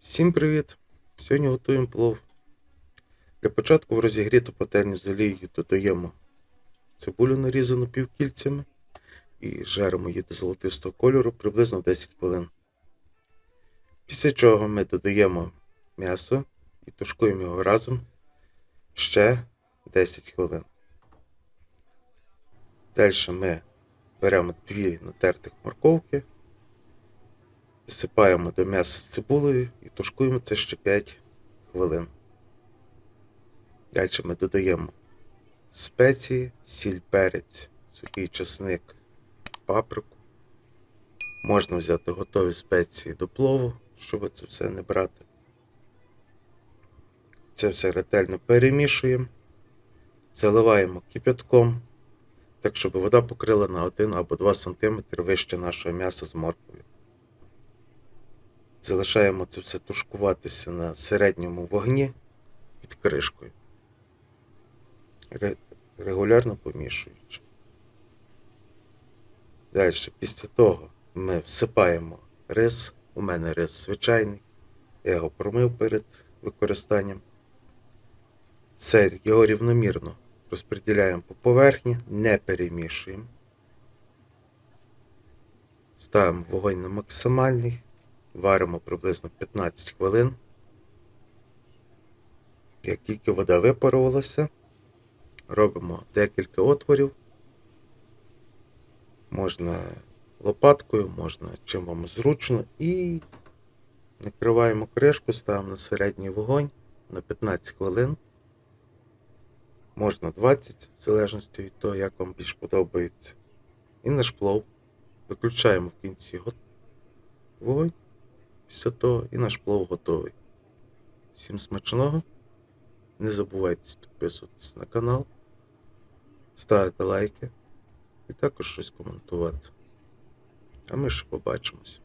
Всім привіт! Сьогодні готуємо плов. Для початку в розігріту пательню з олією додаємо цибулю нарізану півкільцями і жаримо її до золотистого кольору приблизно 10 хвилин. Після чого ми додаємо м'ясо і тушкуємо його разом ще 10 хвилин. Далі ми беремо дві натертих морковки, Всипаємо до м'яса з цибулею і тушкуємо це ще 5 хвилин. Далі ми додаємо спеції, сіль, перець, сухий чесник, паприку. Можна взяти готові спеції до плову, щоб це все не брати. Це все ретельно перемішуємо, заливаємо кипятком, так щоб вода покрила на 1 або 2 см вище нашого м'яса з морквою. Залишаємо це все тушкуватися на середньому вогні під кришкою. Регулярно помішуючи. Далі, після того ми всипаємо рис. У мене рис звичайний. Я його промив перед використанням. Це його рівномірно розподіляємо по поверхні, не перемішуємо. Ставимо вогонь на максимальний. Варимо приблизно 15 хвилин. Як тільки вода випарувалася, робимо декілька отворів. Можна лопаткою, можна чим вам зручно. І накриваємо кришку, ставимо на середній вогонь на 15 хвилин. Можна 20, в залежності від того, як вам більш подобається. І наш плов. Виключаємо в кінці вогонь. Після того і наш плов готовий. Всім смачного. Не забувайте підписуватись на канал, ставити лайки і також щось коментувати. А ми ще побачимось.